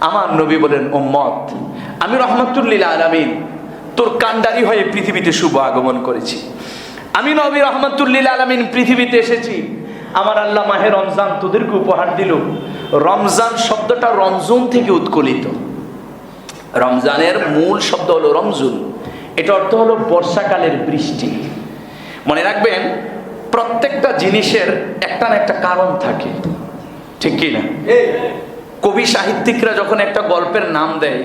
আমার নবী বলেন ওম্মত আমি রহমতুল্লিল আলামিন তোর কান্ডারি হয়ে পৃথিবীতে শুভ আগমন করেছি। আমি নবী রহমতুল্লিল আলামিন পৃথিবীতে এসেছি। আমার আল্লাহ মাহে রমজান তোদেরকে উপহার দিল। রমজান শব্দটা রমজুন থেকে উৎকলিত। রমজানের মূল শব্দ হলো রমজুন। এটা অর্থ হলো বর্ষাকালের বৃষ্টি। মনে রাখবেন, প্রত্যেকটা জিনিসের একটা না একটা কারণ থাকে। ঠিক কি না? কবি সাহিত্যিকরা যখন একটা গল্পের নাম দেয়,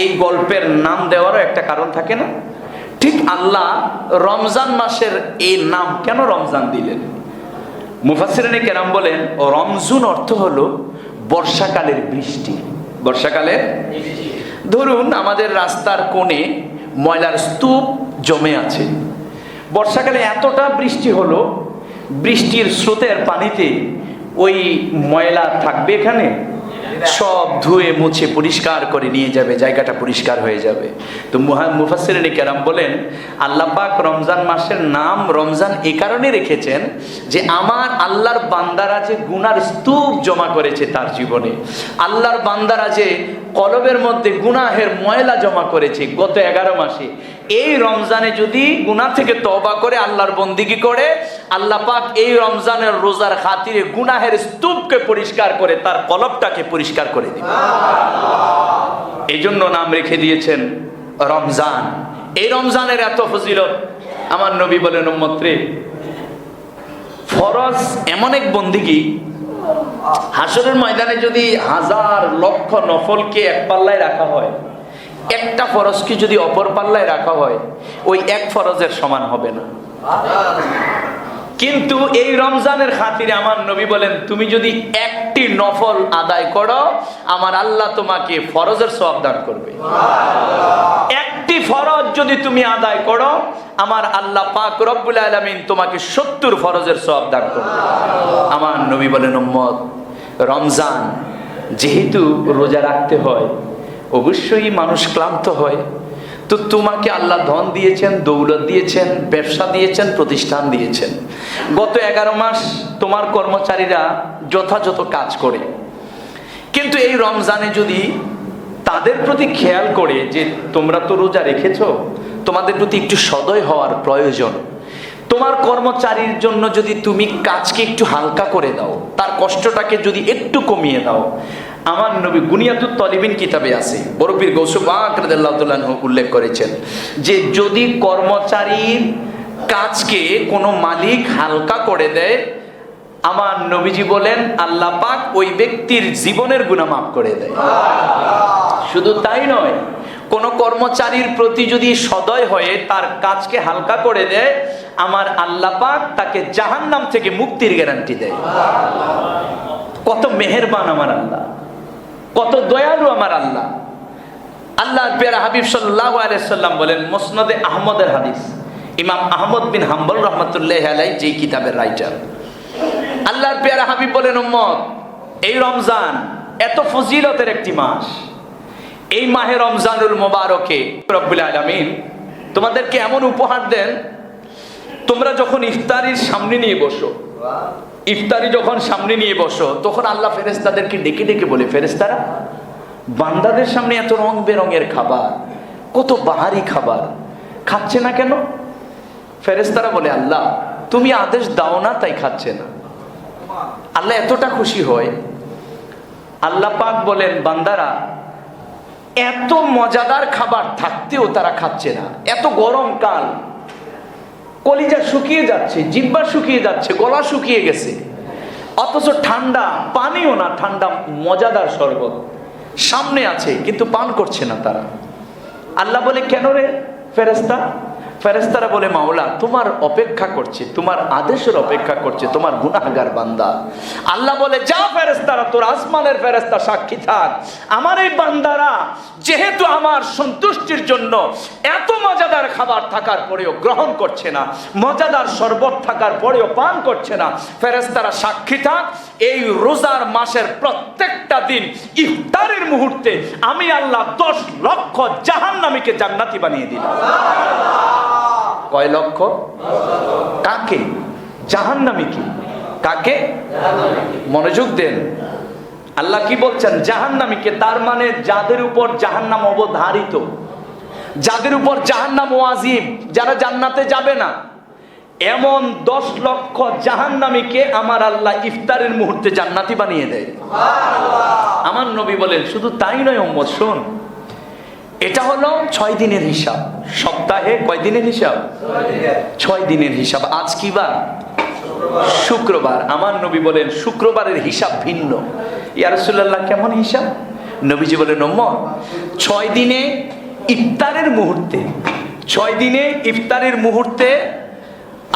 এই গল্পের নাম দেওয়ারও একটা কারণ থাকে না? ঠিক আল্লাহ রমজান মাসের এই নাম কেন রমজান দিলেন? মুফাসিরানি কেরাম বলেন, রমজুন অর্থ হলো বর্ষাকালের বৃষ্টি। বর্ষাকালের ধরুন আমাদের রাস্তার কোণে ময়লার স্তূপ জমে আছে। বর্ষাকালে এতটা বৃষ্টি হলো, বৃষ্টির স্রোতের পানিতে ওই ময়লা থাকবে এখানে? সব ধুয়ে মুছে পরিষ্কার করে নিয়ে যাবে, জায়গাটা পরিষ্কার হয়ে যাবে। তো মুফাসিরিন কেরাম বলেন, আল্লাহ পাক রমজান মাসের নাম রমজান এ কারণে রেখেছেন যে আমার আল্লাহর বান্দারা যে গুনার স্তূপ জমা করেছে তার জীবনে। আল্লাহর বান্দারা যে কলবের মধ্যে গুনাহের ময়লা জমা করেছে গত এগারো মাসে এই রমজানে যদি গুনাহ থেকে তবা করে, আল্লাহর বন্দিগি করে, আল্লাহ পাক এই রমজানের রোজার খাতিরে গুনাহের স্তূপকে পরিষ্কার করে, তার কলবটাকে পরিষ্কার করে দিবে। এই জন্য নাম রেখে দিয়েছেন রমজান। এই রমজানের এত ফজিলত, আমার নবী বলেন উম্মত্রে ফরজ এমন এক বন্দিগি হাসরের ময়দানে যদি হাজার লক্ষ নফলকে এক পাল্লায় রাখা হয় একটা ফরজকে যদি অপর পাল্লায় রাখা হয়, ওই এক ফরজের সমান হবে না। কিন্তু এই রমজানের খাতিরে আমার নবী বলেন, তুমি যদি একটি নফল আদায় করো, আমার আল্লাহ তোমাকে ফরজের সওয়াব দান করবে। একটি ফরজ যদি তুমি আদায় করো, আমার আল্লাহ পাক রব্বুল আলামিন তোমাকে সত্তর ফরজের সওয়াব দান করবে। আমার নবী বলেন, উম্মত, রমজান যেহেতু রোজা রাখতে হয় অবশ্যই মানুষ ক্লান্ত হয়। তো তোমাকে আল্লাহ ধন দিয়েছেন, দৌলত দিয়েছেন, ব্যবসা দিয়েছেন, প্রতিষ্ঠান দিয়েছেন। গত এগারো মাস তোমার কর্মচারীরা যথাযথ কাজ করে। কিন্তু এই রমজানে যদি তাদের প্রতি খেয়াল করে যে তোমরা তো রোজা রেখেছ, তোমাদের প্রতি একটু সদয় হওয়ার প্রয়োজন। তোমার কর্মচারীর জন্য যদি তুমি কাজকে একটু হালকা করে দাও, তার কষ্টটাকে যদি একটু কমিয়ে দাও আমার নবী গুনিয়াতুত তলিবিন কিতাবে আছে। বরফির গৌসুবাহ উল্লেখ করেছেন যে, যদি কর্মচারীর কাজকে কোনো মালিক হালকা করে দেয়, আমার নবীজি বলেন, আল্লাহ পাক ওই ব্যক্তির জীবনের গুণা মাফ করে দেয়। শুধু তাই নয়, কোন কর্মচারীর প্রতি যদি সদয় হয়ে তার কাজকে হালকা করে দেয়, আমার আল্লাহ পাক তাকে জাহান্নাম থেকে মুক্তির গ্যারান্টি দেয়। কত মেহেরবান আমার আল্লাহ। কত দয়ালু আমার আল্লাহ। আল্লাহ পেয়ারা হাবিব সাল্লাহ আলাইসাল্লাম বলেন, মোসনদে আহমদের হাদিস। ইমাম আহমদ বিন হাম্বল রহমতুল্লাহ আলাই যেই কিতাবের রাইটার। আল্লাহর পেয়ারা হাবিব বলেন, উম্মত, এই রমজান এত ফজিলতের একটি মাস। এই মাহে রমজানুল মোবারকে, রব্বুল আলমিন, তোমাদেরকে এমন উপহার দেন, তোমরা যখন ইফতারির সামনে নিয়ে বসো ইফতারি যখন সামনে নিয়ে বসো, তখন আল্লাহ ফেরেস্তাদেরকে ডেকে ডেকে বলে ফেরেস্তারা বান্দাদের সামনে এত রং বেরঙের খাবার, কত বাহারি খাবার, খাচ্ছে না কেন? ফেরেস্তারা বলে, আল্লাহ, তুমি আদেশ দাও না, তাই খাচ্ছে না। আল্লাহ এতটা খুশি হয়। আল্লাহ পাক বলেন, বান্দারা, এত মজাদার খাবার থাকতেও তারা খাচ্ছে না। এত গরম কাল কলিজা শুকিয়ে যাচ্ছে, জিব্বা শুকিয়ে যাচ্ছে, গলা শুকিয়ে গেছে। অথচ ঠান্ডা, পানিও না, ঠান্ডা, মজাদার শরবত। সামনে আছে, কিন্তু পান করছে না তারা। আল্লাহ বলে, কেন রে ফেরেস্তা ফেরেস্তারা বলে, মাওলা, তোমার অপেক্ষা করছে, তোমার আদেশের অপেক্ষা করছে, তোমার গুনাহগার বান্দা। আল্লাহ বলে, যা ফেরেস্তারা তোর আসমানের ফেরেস্তা সাক্ষী থাক। আমার এই বান্দারা যেহেতু আমার সন্তুষ্টির জন্য এত মজাদার খাবার থাকার পরেও গ্রহণ করছে না, মজাদার শরবত থাকার পরেও পান করছে না ফেরেস্তারা সাক্ষী থাক। এই রোজার মাসের প্রত্যেকটা দিন, ইফতারের মুহূর্তে আমি আল্লাহ দশ লক্ষ জাহান্নামীকে জান্নাতি বানিয়ে দিলাম। কয় লক্ষ? কাকে? জাহান্নামী কি? কাকে? মনোযোগ দেন। আল্লাহ কি বলছেন? জাহান্নামীকে তার মানে যাদের উপর জাহান্নাম অবধারিত। যাদের উপর জাহান্নাম ওয়াজিব। যারা জান্নাতে যাবে না। এমন দশ লক্ষ জাহান্নামীকে আমার আল্লাহ ইফতারের মুহূর্তে জান্নাতি বানিয়ে দেয়। আমার নবী বলেন শুধু তাই নয় ওম্মদ শোন। এটা হলো ছয় দিনের হিসাব। সপ্তাহে কয় দিনের হিসাব? ছয় দিনের হিসাব। আজ কি বার? শুক্রবার। আমার নবী বলেন, শুক্রবারের হিসাব ভিন্ন। ইয়ারসুল্লাহ কেমন হিসাব? নবীজি বলেন ওম্মদ ছয় দিনে ইফতারের মুহূর্তে, ছয় দিনে ইফতারের মুহূর্তে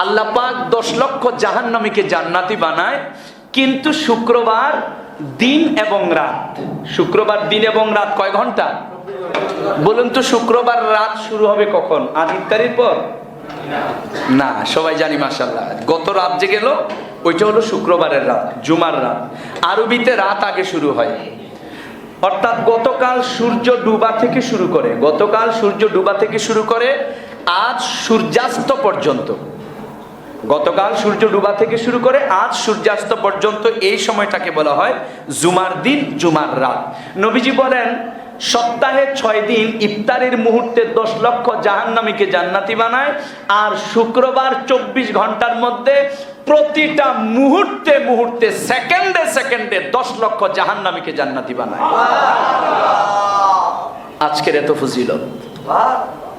আল্লাহ পাক দশ লক্ষ জাহান্নামীকে জান্নাতি বানায়, কিন্তু শুক্রবার দিন এবং রাত। শুক্রবার দিন এবং রাত কয় ঘণ্টা? বলুন তো, শুক্রবার রাত শুরু হবে কখন? ইফতারির পর? না, সবাই জানি মাসাল্লাহ গত রাত যে গেল, ওইটা হলো শুক্রবারের রাত, জুমার রাত। আরবিতে রাত আগে শুরু হয়। অর্থাৎ গতকাল সূর্য ডুবা থেকে শুরু করে, গতকাল সূর্য ডুবা থেকে শুরু করে, আজ সূর্যাস্ত পর্যন্ত। গতকাল সূর্য ডুবা থেকে শুরু করে, আজ সূর্যাস্ত পর্যন্ত এই সময়টাকে বলা হয় জুমার দিন, জুমার রাত। নবীজি বলেন সপ্তাহে ছয় দিন ইফতারের মুহূর্তে দশ লক্ষ জাহান্নামীকে জান্নাতি বানায়, আর শুক্রবার চব্বিশ ঘণ্টার মধ্যে প্রতিটা মুহূর্তে মুহূর্তে, সেকেন্ডে সেকেন্ডে দশ লক্ষ জাহান্নামীকে জান্নাতি বানায়। আজকের এত ফজিলত।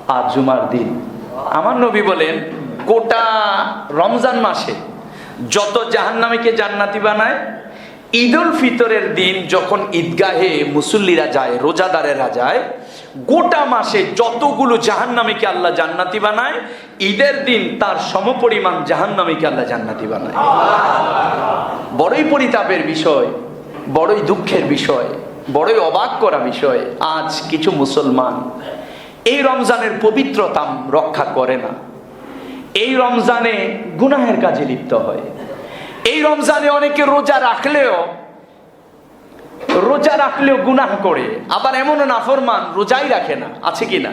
আর জুমার দিন। আমার নবী বলেন, গোটা রমজান মাসে যত জাহান্নামীকে জান্নাতি বানায় ঈদুল ফিতরের দিন যখন ঈদগাহে মুসল্লিরা যায়, রোজাদারেরা যায়, গোটা মাসে যতগুলো জাহান্নামীকে আল্লাহ জান্নাতি বানায়, ঈদের দিন তার সমপরিমাণ জাহান্নামীকে আল্লাহ জান্নাতি বানায়। বড়ই পরিতাপের বিষয়, বড়ই দুঃখের বিষয়, বড়ই অবাক করা বিষয়, আজ কিছু মুসলমান এই রমজানের পবিত্রতাম রক্ষা করে না। এই রমজানে গুনাহের কাজে লিপ্ত হয়। এই রমজানে অনেকে রোজা রাখলেও রোজা রাখলেও গুনাহ করে। আবার এমনও নাফরমান রোজাই রাখে না আছে কি না?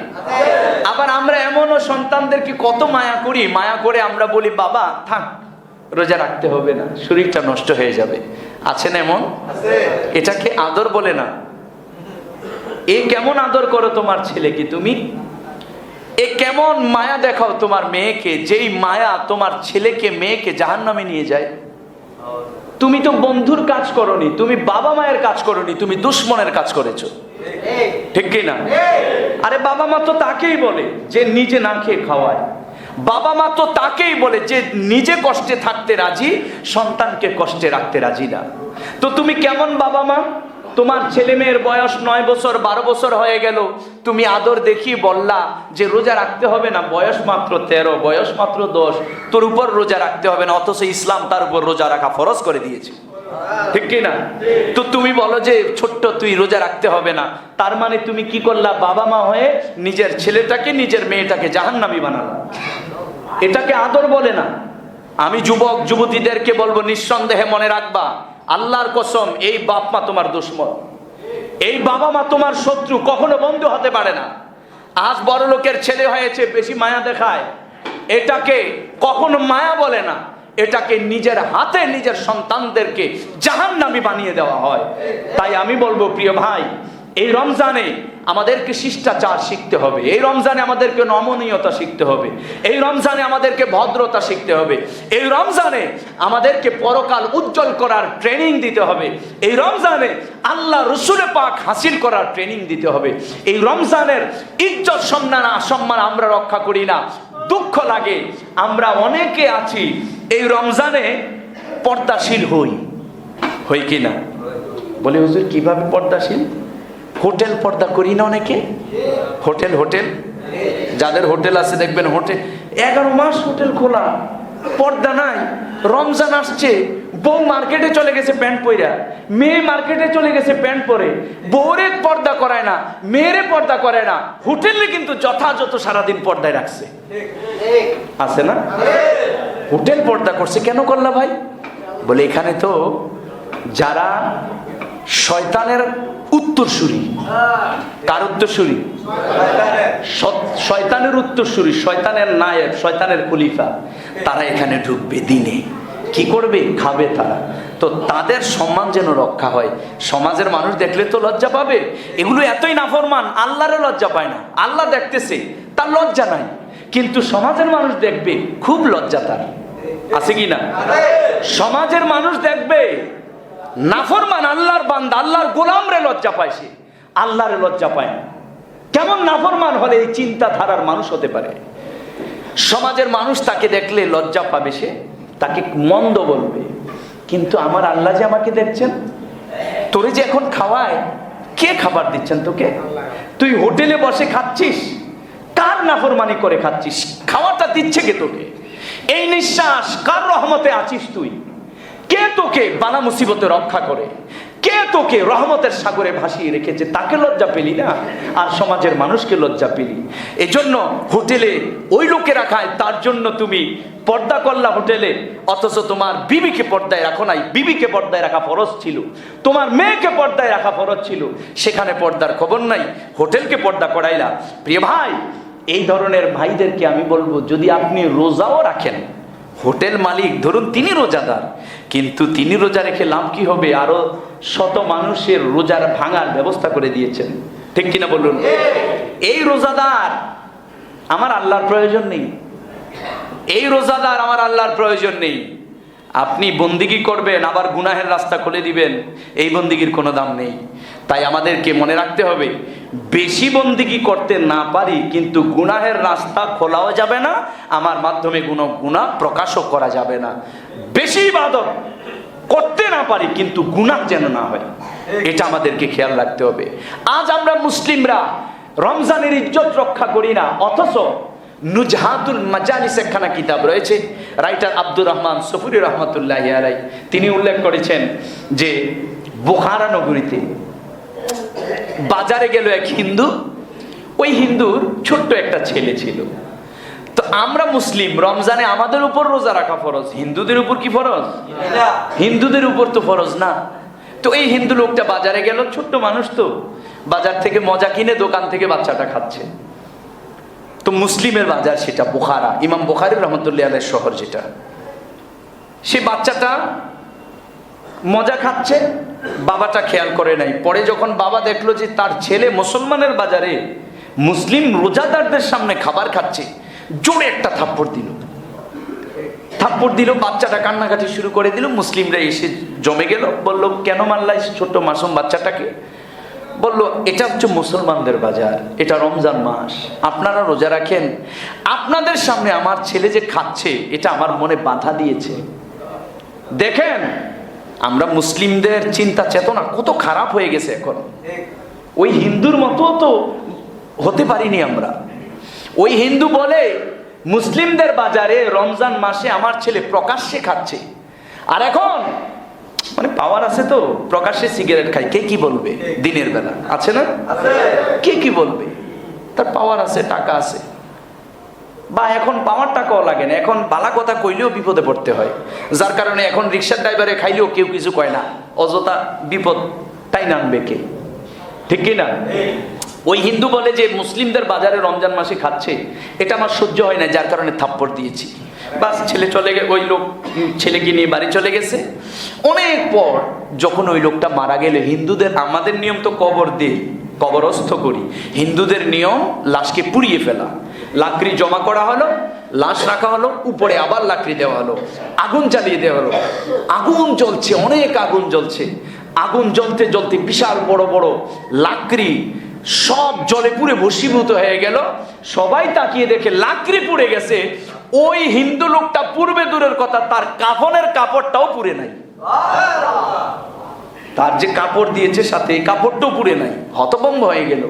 আবার আমরা এমনও সন্তানদেরকে কত মায়া করি মায়া করে আমরা বলি বাবা থাক রোজা রাখতে হবে না শরীরটা নষ্ট হয়ে যাবে। আছেন এমন? এটাকে আদর বলে না। এ কেমন আদর করো তোমার ছেলেকে তুমি? এ কেমন মায়া দেখাও তোমার মেয়েকে যেই মায়া তোমার ছেলেকে মেয়েকে জাহান্নামে নিয়ে যায়। তুমি তো বন্ধুর কাজ করনি, তুমি বাবা মায়ের কাজ করনি, তুমি দুশ্মনের কাজ করেছ। ঠিক কি না? আরে বাবা মা তো তাকেই বলে যে নিজে না খেয়ে খাওয়ায়। বাবা মা তো তাকেই বলে যে নিজে কষ্টে থাকতে রাজি, সন্তানকে কষ্টে রাখতে রাজি না। তো তুমি কেমন বাবা মা? তোমার ছেলে মেয়ের বয়স নয় বছর, বারো বছর হয়ে গেল। তুমি আদর দেখি বললা যে রোজা রাখতে হবে না, বয়স মাত্র তেরো, বয়স মাত্র দশ। তোর উপর রোজা রাখতে হবে না, অথচ ইসলাম তার উপর রোজা রাখা ফরজ করে দিয়েছে। ঠিক কি না তো তুমি বলো যে ছোট্ট, তুই রোজা রাখতে হবে না। তার মানে তুমি কি করলা? বাবা মা হয়ে নিজের ছেলেটাকে, নিজের মেয়েটাকে জাহান্নামি বানালা। এটাকে আদর বলে না। আমি যুবক, যুবতীদেরকে বলব, নিঃসন্দেহে মনে রাখবা আল্লাহর কসম, এই বাপ মা তোমার দুশ্মন। এই বাবা মা তোমার শত্রু, কখনো বন্ধু হতে পারে না। আজ বড় লোকের ছেলে হয়েছে, বেশি মায়া দেখায়। এটাকে কখনো মায়া বলে না। এটাকে নিজের হাতে নিজের সন্তানদেরকে জাহান্নামি বানিয়ে দেওয়া হয়। তাই আমি বলব, প্রিয় ভাই এই রমজানে আমাদেরকে শিষ্টাচার শিখতে হবে। এই রমজানে আমাদেরকে নমনীয়তা শিখতে হবে। এই রমজানে আমাদেরকে ভদ্রতা শিখতে হবে। এই রমজানে আমাদেরকে পরকাল উজ্জ্বল করার ট্রেনিং দিতে হবে। এই রমজানে আল্লাহ রসুলে পাক হাসিল করার ট্রেনিং দিতে হবে। এই রমজানের ইজ্জত, সম্মান সম্মান আমরা রক্ষা করি না। দুঃখ লাগে। আমরা অনেকে আছি, এই রমজানে পর্দাশীল হই। হই কি না? বলে, হুজুর, কীভাবে পর্দাশীল? হোটেল পর্দা করি না অনেকে? Hotel hotel? যাদের হোটেল আছে দেখবেন হোটেল। এগারো মাস হোটেল খোলা, পর্দা নাই, রমজান আসছে, বউ মার্কেটে চলে গেছে প্যান্ট পইরা, মেয়ে মার্কেটে চলে গেছে প্যান্ট পরে, বউরে পর্দা করায় না, মেয়েরে পর্দা করে না, হোটেলে কিন্তু যথাযথ সারাদিন পর্দায় রাখছে। আছে না? হোটেল পর্দা করছে, কেন করলা ভাই? বলে এখানে তো যারা শয়তানের উত্তরসূরি। কার উত্তরসূরি? শয়তানের উত্তরসূরি, শয়তানের নায়ক শয়তানের খলিফা। তারা এখানে ঢুকবে দিনে। কি করবে? খাবে তারা। তো তাদের সম্মান যেন রক্ষা হয়। সমাজের মানুষ দেখলে তো লজ্জা পাবে। এগুলো এতই নাফরমান আল্লাহরে লজ্জা পায় না। আল্লাহ দেখতেছে, তার লজ্জা নাই। কিন্তু সমাজের মানুষ দেখবে, খুব লজ্জা তার। আছে কি না? সমাজের মানুষ দেখবে নাফরমান, আল্লাহর বান্দা, আল্লাহর গোলাম রে লজ্জা পায় সে। আল্লাহরে লজ্জা পায় না। কেমন নাফরমান হলে এই চিন্তাধারার মানুষ হতে পারে? সমাজের মানুষ তাকে দেখলে লজ্জা পাবে সে, তাকে মন্দ বলবে। কিন্তু আমার আল্লাহ যে আমাকে দেখছেন, তোরে যে এখন খাওয়ায়, কে খাবার দিচ্ছেন তোকে? তুই হোটেলে বসে খাচ্ছিস, কার নাফরমানি করে খাচ্ছিস? খাওয়াটা দিচ্ছে কে তোকে? এই নিঃশ্বাস, কার রহমতে আছিস তুই? কে তোকে বালা মুসিবতে রক্ষা করে? কে তোকে রহমতের সাগরে ভাসিয়ে রেখেছে? তাকে লজ্জা পেলি না? আর সমাজের মানুষকে লজ্জা পেলি। এজন্য হোটেলে ওই লোকেরা খায় তার জন্য তুমি পর্দা করলা হোটেলে। অথচ তোমার বিবিকে পর্দায় রাখো নাই। বিবিকে পর্দায় রাখা ফরজ ছিল। তোমার মেয়েকে পর্দায় রাখা ফরজ ছিল। সেখানে পর্দার খবর নাই। হোটেলকে পর্দা করাইলা। প্রিয় ভাই, এই ধরনের ভাইদেরকে আমি বলব, যদি আপনি রোজাও রাখেন হোটেল মালিক, ধরুন তিনি রোজাদার, কিন্তু তিনি রোজা রেখে লাভ কি হবে? আরও শত মানুষের রোজার ভাঙার ব্যবস্থা করে দিয়েছেন। ঠিক কিনা বলুন? এই রোজাদার আমার আল্লাহর প্রয়োজন নেই। এই রোজাদার আমার আল্লাহর প্রয়োজন নেই। আপনি বন্দিগি করবেন, আবার গুনাহের রাস্তা খুলে দিবেন, এই বন্দিগির কোনো দাম নেই। তাই আমাদেরকে মনে রাখতে হবে বেশি বন্দিগি করতে না পারি, কিন্তু গুনাহের রাস্তা খোলাও যাবে না, আমার মাধ্যমে কোনো গুণা প্রকাশও করা যাবে না। বেশি ইবাদত করতে না পারি, কিন্তু গুনাহ যেন না হয়। এটা আমাদেরকে খেয়াল রাখতে হবে। আজ আমরা মুসলিমরা রমজানের ইজ্জত রক্ষা করি না, অথচ নুজহাতুল মাজালিস একখানা কিতাব রয়েছে। রাইটার আব্দুর রহমান সফুরি রহমতুল্লাহ আলাই তিনি উল্লেখ করেছেন যে বোখারা নগরীতে বাজারে গেল এক হিন্দু। ওই হিন্দুর ছোট্ট একটা ছেলে ছিল। তো আমরা মুসলিম রমজানে আমাদের উপর রোজা রাখা ফরজ। হিন্দুদের উপর কি ফরজ? হিন্দুদের উপর তো ফরজ না। তো এই হিন্দু লোকটা বাজারে গেল ছোট্ট মানুষ তো। বাজার থেকে মজা কিনে দোকান থেকে বাচ্চাটা খাচ্ছে। তো মুসলিমের বাজার সেটা বোখারা। ইমাম বোখারি রহমতুল্লাহ আলের শহর যেটা। সে বাচ্চাটা মজা খাচ্ছে বাবাটা খেয়াল করে নাই। পরে যখন বাবা দেখল যে তার ছেলে মুসলমানের বাজারে মুসলিম রোজাদারদের সামনে খাবার খাচ্ছে, জোরে একটা থাপ্পড় দিল। থাপ্পড় দিল, বাচ্চাটা কান্নাকাটি শুরু করে দিল। মুসলিমরা এসে জমে গেল, বলল, কেন মারলাই ছোট্ট মাসুম বাচ্চাটাকে? বলল, এটা হচ্ছে মুসলমানদের বাজার, এটা রমজান মাস, আপনারা রোজা রাখেন। আপনাদের সামনে আমার ছেলে যে খাচ্ছে, এটা আমার মনে বাধা দিয়েছে। দেখেন আমরা মুসলিমদের চিন্তা চেতনা কত খারাপ হয়ে গেছে এখন। ওই হিন্দুর মতো তো হতে পারিনি আমরা। ওই হিন্দু বলে মুসলিমদের বাজারে রমজান মাসে আমার ছেলে প্রকাশ্যে খাচ্ছে। আর এখন মানে পাওয়ার আছে তো প্রকাশ্যে সিগারেট খায়। কে কি বলবে দিনের বেলা? আছে না? কে কি বলবে? তার পাওয়ার আছে টাকা আছে। বা এখন পাওয়ার টাকাও লাগে না। এখন বালা কথা কইলেও বিপদে পড়তে হয়। যার কারণে এখন রিক্সার ড্রাইভারে খাইলেও কেউ কিছু কয় না। অযথা বিপদ তাই নামবে কে? ঠিক কি না? ওই হিন্দু বলে যে মুসলিমদের বাজারে রমজান মাসে খাচ্ছে, এটা আমার সহ্য হয় না, যার কারণে থাপ্পড় দিয়েছি। বাস, ছেলে চলে গে, ওই লোক ছেলেকে নিয়ে বাড়ি চলে গেছে। অনেক পর যখন ওই লোকটা মারা গেলে, হিন্দুদের আমাদের নিয়ম তো কবর দিই। কবরস্থ করি। হিন্দুদের নিয়ম, লাশকে পুড়িয়ে ফেলা। লাকড়ি জমা করা হলো, লাশ রাখা হলো, উপরে আবার লাকড়ি দেওয়া হলো। আগুন জ্বালিয়ে দেওয়া হলো। আগুন জ্বলছে, অনেক আগুন জ্বলছে। আগুন জ্বলতে জ্বলতে বিশাল বড় বড় লাকড়ি সব জলে পুড়ে ভস্মীভূত হয়ে গেল। সবাই তাকিয়ে দেখে লাকড়ি পুড়ে গেছে। ওই হিন্দু লোকটা পূর্বে দূরের কথা, তার কাফনের কাপড়টাও পুড়ে নাই। তার যে কাপড় দিয়েছে সাথে এই কাপড়টাও পুড়ে নাই, হতভম্ব হয়ে গেল।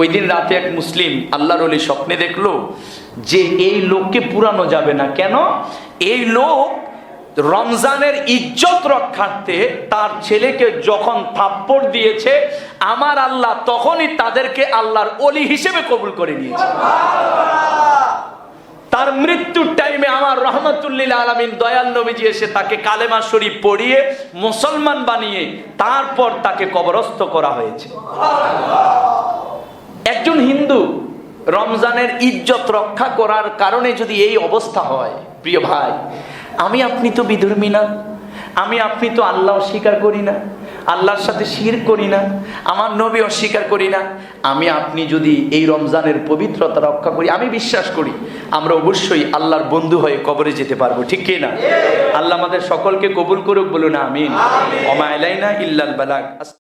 ওই দিন রাতে এক মুসলিম আল্লাহর অলি স্বপ্নে দেখল যে এই লোককে পুরানো যাবে না। কেন? এই লোক রমজানের ইজ্জত রক্ষার্থে তার ছেলেকে যখন থাপ্পড় দিয়েছে, আমার আল্লাহ তখনই তাদেরকে আল্লাহর অলি হিসেবে কবুল করে নিয়েছে। তার মৃত্যুর টাইমে আমার রহমতুল্লিল আলমিন দয়াল নবীজি এসে তাকে কালেমা শরীফ পড়িয়ে মুসলমান বানিয়ে তারপর তাকে কবরস্থ করা হয়েছে। একজন হিন্দু রমজানের ইজ্জত রক্ষা করার কারণে যদি এই অবস্থা হয়, প্রিয় ভাই, আমি আপনি তো বিধর্মী না, আমি আপনি তো আল্লাহ অস্বীকার করি না, আল্লাহর সাথে শির করি না, আমার নবী অস্বীকার করি না আমি আপনি যদি এই রমজানের পবিত্রতা রক্ষা করি আমি বিশ্বাস করি আমরা অবশ্যই আল্লাহর বন্ধু হয়ে কবরে যেতে পারব ঠিক কি না? আল্লাহ আমাদের সকলকে কবুল করুক বলুন আমিন। অমায়লাই না ইল্লাল বালাক